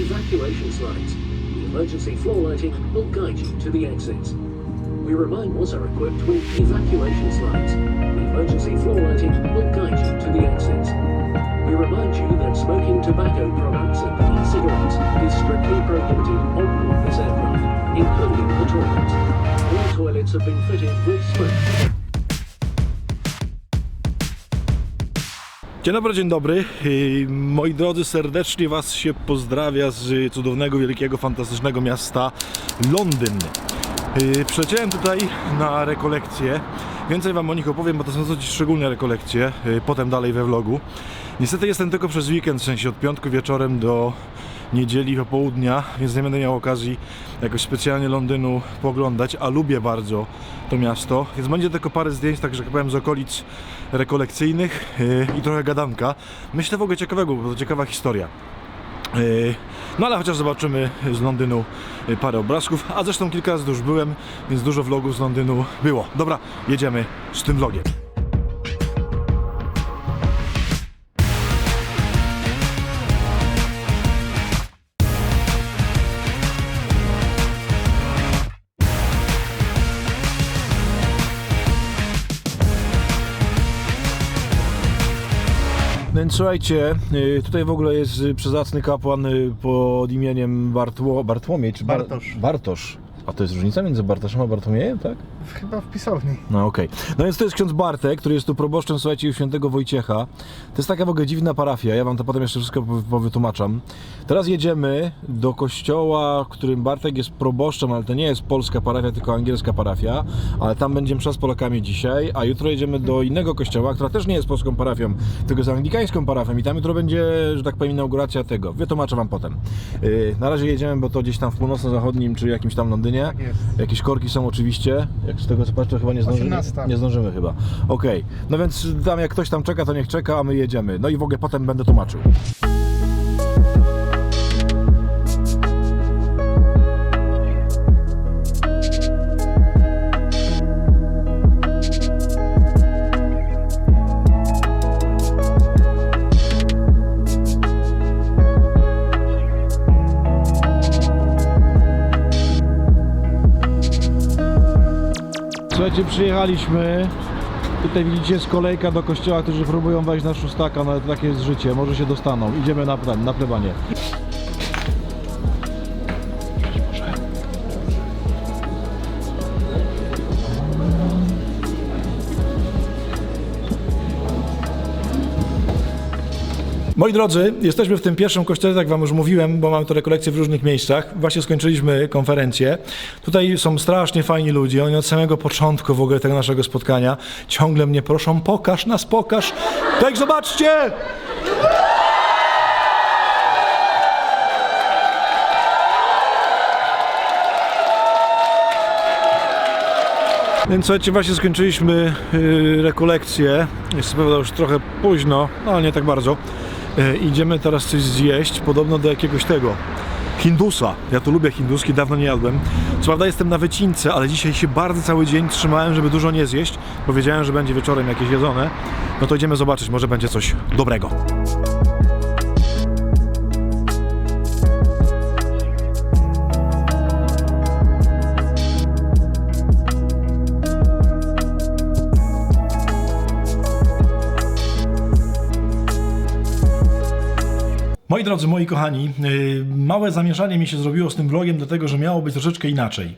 evacuation slides. The emergency floor lighting will guide you to the exits. We remind was are equipped with evacuation slides. The emergency floor lighting will guide you to the exits. We remind you that smoking tobacco products and e-cigarettes is strictly prohibited on board this aircraft, including the toilets. All toilets have been fitted with smoke Dzień dobry, dzień dobry. Yy, Moi drodzy, serdecznie Was się pozdrawia z cudownego, wielkiego, fantastycznego miasta Londyn. Yy, Przyleciałem tutaj na rekolekcje. Więcej Wam o nich opowiem, bo to są dosyć szczególne rekolekcje. yy, Potem dalej we vlogu. Niestety jestem tylko przez weekend, w sensie od piątku wieczorem do niedzieli popołudnia, więc nie będę miał okazji jakoś specjalnie Londynu poglądać, a lubię bardzo to miasto, więc będzie tylko parę zdjęć, tak że tak powiem, z okolic rekolekcyjnych yy, i trochę gadanka. Myślę w ogóle ciekawego, bo to ciekawa historia. Yy, No ale chociaż zobaczymy z Londynu yy, parę obrazków, a zresztą kilka razy już byłem, więc dużo vlogów z Londynu było. Dobra, jedziemy z tym vlogiem. No Więc słuchajcie, y, tutaj w ogóle jest przezacny kapłan y, pod imieniem Bartło, Bartłomiej czy Bar- Bartosz. Bartosz. A to jest różnica między Bartoszem a Bartłomiejem, tak? Chyba w pisowni. No okej. No więc to jest ksiądz Bartek, który jest tu proboszczem, słuchajcie, u świętego Wojciecha. To jest taka w ogóle dziwna parafia, ja wam to potem jeszcze wszystko powy- powytłumaczam. Teraz jedziemy do kościoła, w którym Bartek jest proboszczem, ale to nie jest polska parafia, tylko angielska parafia, ale tam będzie msza z Polakami dzisiaj, a jutro jedziemy do innego kościoła, która też nie jest polską parafią, tylko jest anglikańską parafią i tam jutro będzie, że tak powiem, inauguracja tego. Wytłumaczę wam potem. Yy, na razie jedziemy, bo to gdzieś tam w północno-zachodnim, czy jakimś tam Londynie. Tak jest. Jakieś korki są oczywiście, jak z tego co patrzę chyba nie zdążymy. 18. Nie zdążymy chyba. Okej. No więc tam jak ktoś tam czeka, to niech czeka, a my jedziemy. No i w ogóle potem będę tłumaczył. Przyjechaliśmy. Tutaj widzicie jest kolejka do kościoła, którzy próbują wejść na szóstaka, no ale takie jest życie, może się dostaną. Idziemy na, na plebanie. Moi drodzy, jesteśmy w tym pierwszym kościele, tak Wam już mówiłem, bo mam to rekolekcje w różnych miejscach. Właśnie skończyliśmy konferencję. Tutaj są strasznie fajni ludzie. Oni od samego początku w ogóle tego naszego spotkania ciągle mnie proszą, pokaż nas, pokaż. Tak, zobaczcie! Więc słuchajcie, właśnie skończyliśmy yy, rekolekcję. Jest prawda już trochę późno, no ale nie tak bardzo. Yy, idziemy teraz coś zjeść, podobno do jakiegoś tego. Hindusa. Ja tu lubię hinduski, dawno nie jadłem. Co prawda jestem na wycince, ale dzisiaj się bardzo cały dzień trzymałem, żeby dużo nie zjeść. Powiedziałem, że będzie wieczorem jakieś jedzone. No to idziemy zobaczyć, może będzie coś dobrego. Moi drodzy, moi kochani, yy, małe zamieszanie mi się zrobiło z tym vlogiem, dlatego że miało być troszeczkę inaczej.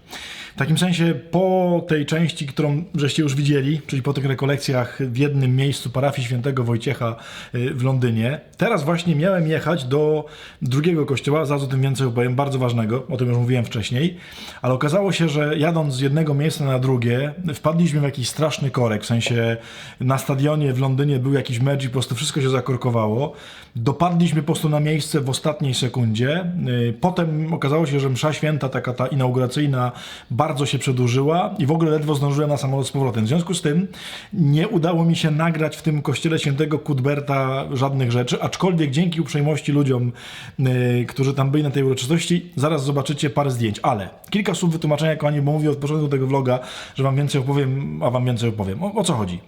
W takim sensie po tej części, którą żeście już widzieli, czyli po tych rekolekcjach w jednym miejscu parafii świętego Wojciecha yy, w Londynie, teraz właśnie miałem jechać do drugiego kościoła, zaraz o tym więcej opowiem, bardzo ważnego, o tym już mówiłem wcześniej, ale okazało się, że jadąc z jednego miejsca na drugie, wpadliśmy w jakiś straszny korek, w sensie na stadionie w Londynie był jakiś mecz i po prostu wszystko się zakorkowało. Dopadliśmy po prostu na miejsce w ostatniej sekundzie. Yy, Potem okazało się, że msza święta, taka ta inauguracyjna, bardzo się przedłużyła i w ogóle ledwo zdążyłem na samolot z powrotem. W związku z tym nie udało mi się nagrać w tym kościele świętego Cuthberta żadnych rzeczy, aczkolwiek dzięki uprzejmości ludziom, yy, którzy tam byli na tej uroczystości, zaraz zobaczycie parę zdjęć. Ale kilka słów wytłumaczenia, kochani, bo mówię od początku tego vloga, że wam więcej opowiem, a wam więcej opowiem. O, o co chodzi?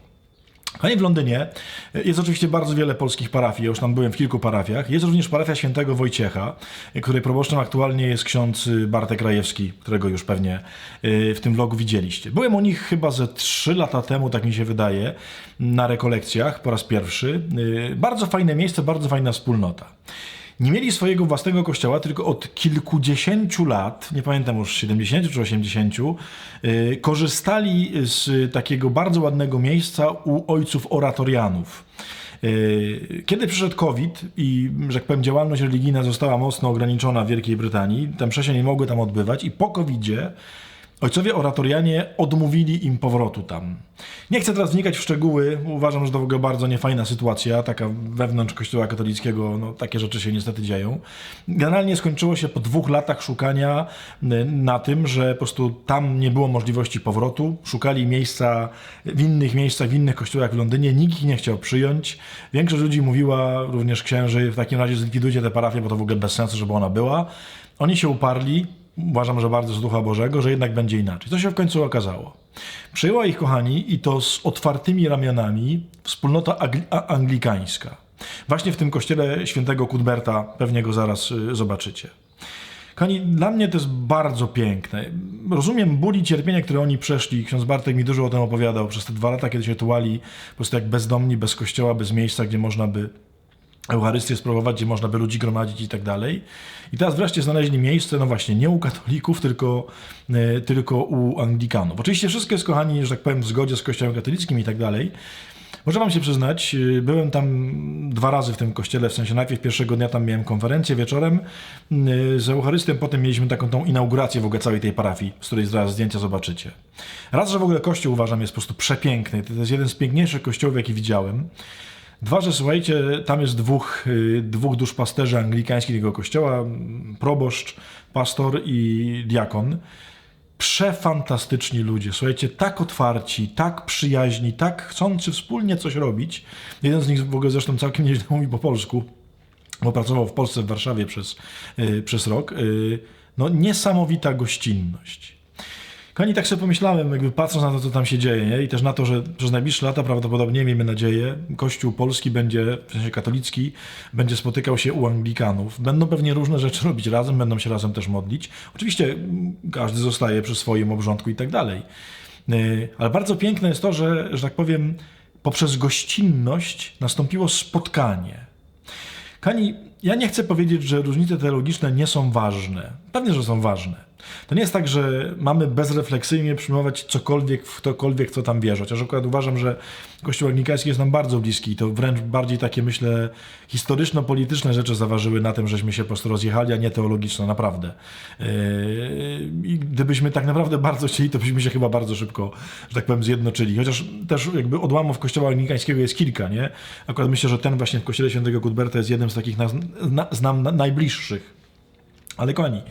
Kochani, w Londynie jest oczywiście bardzo wiele polskich parafii, ja już tam byłem w kilku parafiach. Jest również parafia świętego Wojciecha, której proboszczem aktualnie jest ksiądz Bartek Rajewski, którego już pewnie y, w tym vlogu widzieliście. Byłem u nich chyba ze trzy lata temu, tak mi się wydaje, na rekolekcjach po raz pierwszy. Y, Bardzo fajne miejsce, bardzo fajna wspólnota. Nie mieli swojego własnego kościoła, tylko od kilkudziesięciu lat, nie pamiętam już 70 czy 80, yy, korzystali z takiego bardzo ładnego miejsca u ojców oratorianów. Yy, Kiedy przyszedł COVID i, że tak powiem, działalność religijna została mocno ograniczona w Wielkiej Brytanii, te msze się nie mogły tam odbywać i po COVIDzie Ojcowie oratorianie odmówili im powrotu tam. Nie chcę teraz wnikać w szczegóły, uważam, że to w ogóle bardzo niefajna sytuacja, taka wewnątrz kościoła katolickiego, no takie rzeczy się niestety dzieją. Generalnie skończyło się po dwóch latach szukania y, na tym, że po prostu tam nie było możliwości powrotu, szukali miejsca w innych miejscach, w innych kościołach w Londynie, nikt ich nie chciał przyjąć. Większość ludzi mówiła, również księży, w takim razie zlikwidujcie tę parafię, bo to w ogóle bez sensu, żeby ona była. Oni się uparli, uważam, że bardzo z Ducha Bożego, że jednak będzie inaczej. To się w końcu okazało. Przyjęła ich, kochani, i to z otwartymi ramionami wspólnota anglikańska. Właśnie w tym kościele świętego Kudberta, pewnie go zaraz y, zobaczycie. Kochani, dla mnie to jest bardzo piękne. Rozumiem ból i cierpienie, które oni przeszli. Ksiądz Bartek mi dużo o tym opowiadał przez te dwa lata, kiedy się tułali po prostu jak bezdomni, bez kościoła, bez miejsca, gdzie można by Eucharystię spróbować, gdzie można by ludzi gromadzić i tak dalej. I teraz wreszcie znaleźli miejsce, no właśnie, nie u katolików, tylko, e, tylko u Anglikanów. Oczywiście wszystko jest, kochani, że tak powiem, w zgodzie z Kościołem katolickim i tak dalej. Muszę wam się przyznać, e, byłem tam dwa razy w tym kościele, w sensie najpierw pierwszego dnia tam miałem konferencję wieczorem e, z Eucharystią, potem mieliśmy taką tą inaugurację w ogóle całej tej parafii, z której zaraz zdjęcia zobaczycie. Raz, że w ogóle kościół uważam jest po prostu przepiękny, to jest jeden z piękniejszych kościołów, jaki widziałem. Dwa, że słuchajcie, tam jest dwóch, y, dwóch duszpasterzy anglikańskich tego kościoła, proboszcz, pastor i diakon. Przefantastyczni ludzie, słuchajcie, tak otwarci, tak przyjaźni, tak chcący wspólnie coś robić. Jeden z nich w ogóle zresztą całkiem nieźle mówi po polsku, bo pracował w Polsce, w Warszawie przez, y, przez rok. Y, no niesamowita gościnność. Kochani, tak sobie pomyślałem, jakby patrząc na to, co tam się dzieje nie? i też na to, że przez najbliższe lata prawdopodobnie, miejmy nadzieję, Kościół polski będzie, w sensie katolicki, będzie spotykał się u Anglikanów. Będą pewnie różne rzeczy robić razem, będą się razem też modlić. Oczywiście mm, każdy zostaje przy swoim obrządku i tak dalej. Yy, Ale bardzo piękne jest to, że, że tak powiem, poprzez gościnność nastąpiło spotkanie. Kani, ja nie chcę powiedzieć, że różnice teologiczne nie są ważne. Pewnie, że są ważne. To nie jest tak, że mamy bezrefleksyjnie przyjmować cokolwiek w ktokolwiek, co tam wierzy. Chociaż akurat uważam, że Kościół Anglikański jest nam bardzo bliski i to wręcz bardziej takie, myślę, historyczno-polityczne rzeczy zaważyły na tym, żeśmy się po prostu rozjechali, a nie teologiczne, naprawdę. Yy, I gdybyśmy tak naprawdę bardzo chcieli, to byśmy się chyba bardzo szybko, że tak powiem, zjednoczyli. Chociaż też jakby odłamów Kościoła Anglikańskiego jest kilka, nie? Akurat myślę, że ten właśnie w Kościele Świętego Cuthberta jest jednym z takich nas, na, znam na, najbliższych. Ale kochani,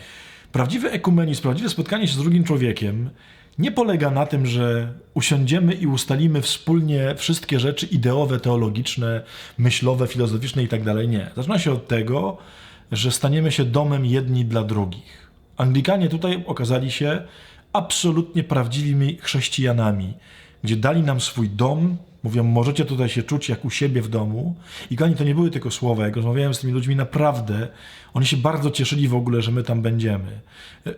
prawdziwy ekumenizm, prawdziwe spotkanie się z drugim człowiekiem nie polega na tym, że usiądziemy i ustalimy wspólnie wszystkie rzeczy ideowe, teologiczne, myślowe, filozoficzne i tak. Nie. Zaczyna się od tego, że staniemy się domem jedni dla drugich. Anglikanie tutaj okazali się absolutnie prawdziwymi chrześcijanami, gdzie dali nam swój dom, mówią, możecie tutaj się czuć jak u siebie w domu. I kochani, to nie były tylko słowa. Jak rozmawiałem z tymi ludźmi, naprawdę oni się bardzo cieszyli w ogóle, że my tam będziemy,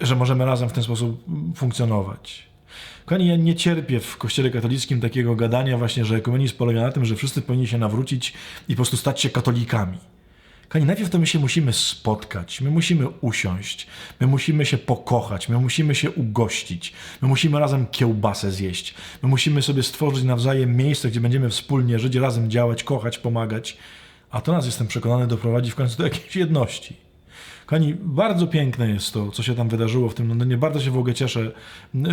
że możemy razem w ten sposób funkcjonować. Kochani, ja nie cierpię w kościele katolickim takiego gadania właśnie, że ekumenizm polega na tym, że wszyscy powinni się nawrócić i po prostu stać się katolikami. Kochani, najpierw to my się musimy spotkać, my musimy usiąść, my musimy się pokochać, my musimy się ugościć, my musimy razem kiełbasę zjeść, my musimy sobie stworzyć nawzajem miejsce, gdzie będziemy wspólnie żyć, razem działać, kochać, pomagać, a to nas, jestem przekonany, doprowadzi w końcu do jakiejś jedności. Kochani, bardzo piękne jest to, co się tam wydarzyło w tym Londynie. Bardzo się w ogóle cieszę,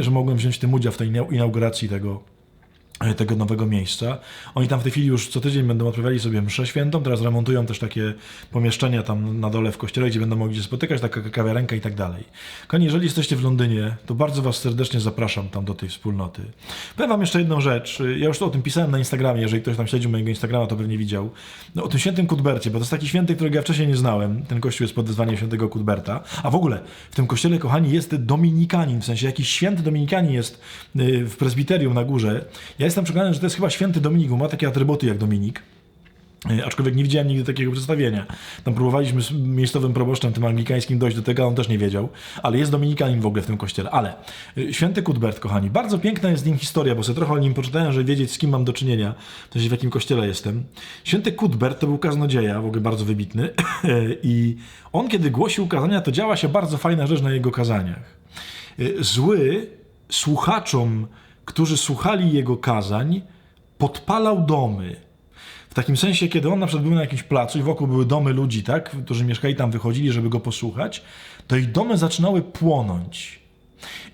że mogłem wziąć tym udział w tej inauguracji tego, tego nowego miejsca. Oni tam w tej chwili już co tydzień będą odprawiali sobie mszę świętą, teraz remontują też takie pomieszczenia tam na dole w kościele, gdzie będą mogli się spotykać, taka kawiarenka i tak dalej. Kochani, jeżeli jesteście w Londynie, to bardzo was serdecznie zapraszam tam do tej wspólnoty. Powiem wam jeszcze jedną rzecz, ja już o tym pisałem na Instagramie, jeżeli ktoś tam śledził mojego Instagrama, to pewnie widział. No, o tym świętym Kudbercie, bo to jest taki święty, którego ja wcześniej nie znałem. Ten kościół jest pod wezwaniem świętego Kudberta. A w ogóle w tym kościele, kochani, jest dominikanin, w sensie jakiś święty dominikanin jest y, w prezbiterium na górze. Ja jestem przekonany, że to jest chyba święty Dominik, ma takie atrybuty jak Dominik. E, Aczkolwiek nie widziałem nigdy takiego przedstawienia. Tam próbowaliśmy z miejscowym proboszczem, tym anglikańskim, dojść do tego, on też nie wiedział. Ale jest dominikanin w ogóle w tym kościele. Ale y, święty Cuthbert, kochani, bardzo piękna jest z nim historia, bo sobie trochę o nim poczytałem, żeby wiedzieć, z kim mam do czynienia, to jest w jakim kościele jestem. Święty Cuthbert to był kaznodzieja, w ogóle bardzo wybitny. I on, kiedy głosił kazania, to działa się bardzo fajna rzecz na jego kazaniach. Zły słuchaczom, którzy słuchali jego kazań, podpalał domy. W takim sensie, kiedy on na przykład był na jakimś placu i wokół były domy ludzi, tak, którzy mieszkali tam, wychodzili, żeby go posłuchać, to ich domy zaczynały płonąć.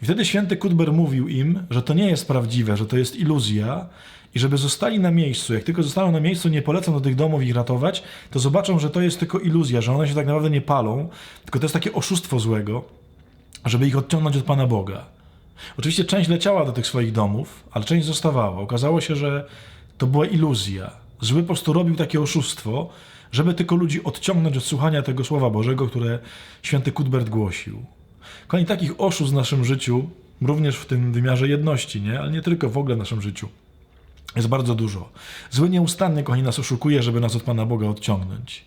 I wtedy święty Kutber mówił im, że to nie jest prawdziwe, że to jest iluzja i żeby zostali na miejscu. Jak tylko zostaną na miejscu, nie polecą do tych domów ich ratować, to zobaczą, że to jest tylko iluzja, że one się tak naprawdę nie palą, tylko to jest takie oszustwo złego, żeby ich odciągnąć od Pana Boga. Oczywiście część leciała do tych swoich domów, ale część zostawała. Okazało się, że to była iluzja. Zły po prostu robił takie oszustwo, żeby tylko ludzi odciągnąć od słuchania tego Słowa Bożego, które święty Cuthbert głosił. Kochani, takich oszustw w naszym życiu, również w tym wymiarze jedności, nie? ale nie tylko w ogóle w naszym życiu, jest bardzo dużo. Zły nieustannie, kochani, nas oszukuje, żeby nas od Pana Boga odciągnąć.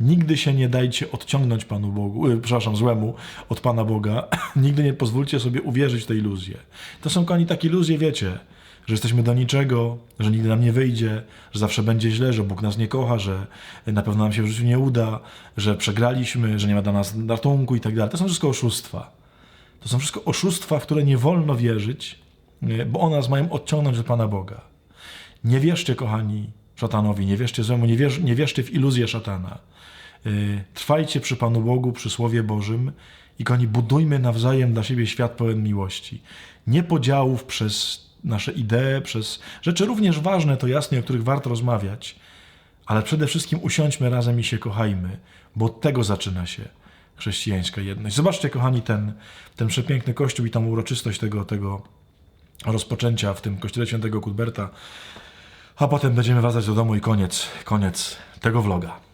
Nigdy się nie dajcie odciągnąć Panu Bogu, y, przepraszam, złemu od Pana Boga. Nigdy nie pozwólcie sobie uwierzyć w te iluzje. To są, kochani, takie iluzje, wiecie, że jesteśmy do niczego, że nigdy nam nie wyjdzie, że zawsze będzie źle, że Bóg nas nie kocha, że na pewno nam się w życiu nie uda, że przegraliśmy, że nie ma dla nas ratunku i tak dalej. To są wszystko oszustwa. To są wszystko oszustwa, w które nie wolno wierzyć, nie, bo one nas mają odciągnąć od Pana Boga. Nie wierzcie, kochani, szatanowi, nie wierzcie złemu, nie, wierz, nie wierzcie w iluzję szatana. Yy, trwajcie przy Panu Bogu, przy Słowie Bożym i kochani, budujmy nawzajem dla siebie świat pełen miłości. Nie podziałów przez nasze idee, przez rzeczy również ważne, to jasne, o których warto rozmawiać, ale przede wszystkim usiądźmy razem i się kochajmy, bo od tego zaczyna się chrześcijańska jedność. Zobaczcie, kochani, ten, ten przepiękny kościół i tą uroczystość tego, tego rozpoczęcia w tym kościele świętego Kudberta, a potem będziemy wracać do domu i koniec, koniec tego vloga.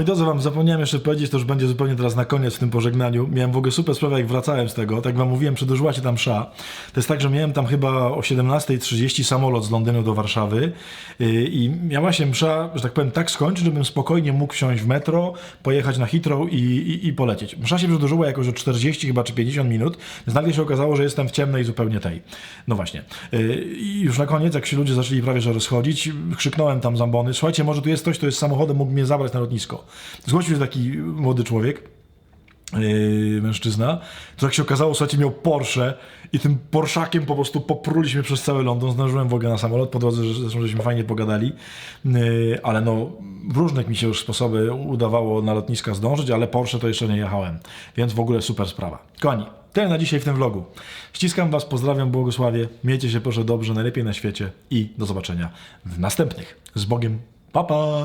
Moi drodzy, wam zapomniałem jeszcze powiedzieć, to już będzie zupełnie teraz na koniec w tym pożegnaniu. Miałem w ogóle super sprawę, jak wracałem z tego. Tak wam mówiłem, przedłużyła się tam msza. To jest tak, że miałem tam chyba o 17.30 samolot z Londynu do Warszawy yy, i miała się msza, że tak powiem, tak skończyć, żebym spokojnie mógł wsiąść w metro, pojechać na Heathrow i, i, i polecieć. Msza się przedłużyła jakoś o 40 chyba czy 50 minut, więc nagle się okazało, że jestem w ciemnej zupełnie tej. No właśnie. Yy, I już na koniec, jak się ludzie zaczęli prawie że rozchodzić, krzyknąłem tam zambony, słuchajcie, może tu jest ktoś, kto jest samochodem, mógł mnie zabrać na lotnisko. Zgłosił się taki młody człowiek, yy, mężczyzna, to jak się okazało, słuchajcie, miał Porsche i tym Porszakiem po prostu popruliśmy przez cały London, zdążyłem w ogóle na samolot, po drodze zresztą żeśmy fajnie pogadali, yy, ale no w różnych mi się już sposoby udawało na lotniska zdążyć, ale Porsche to jeszcze nie jechałem, więc w ogóle super sprawa. Kochani, tyle na dzisiaj w tym vlogu. Ściskam Was, pozdrawiam, błogosławię, miejcie się proszę dobrze, najlepiej na świecie i do zobaczenia w następnych. Z Bogiem, pa pa!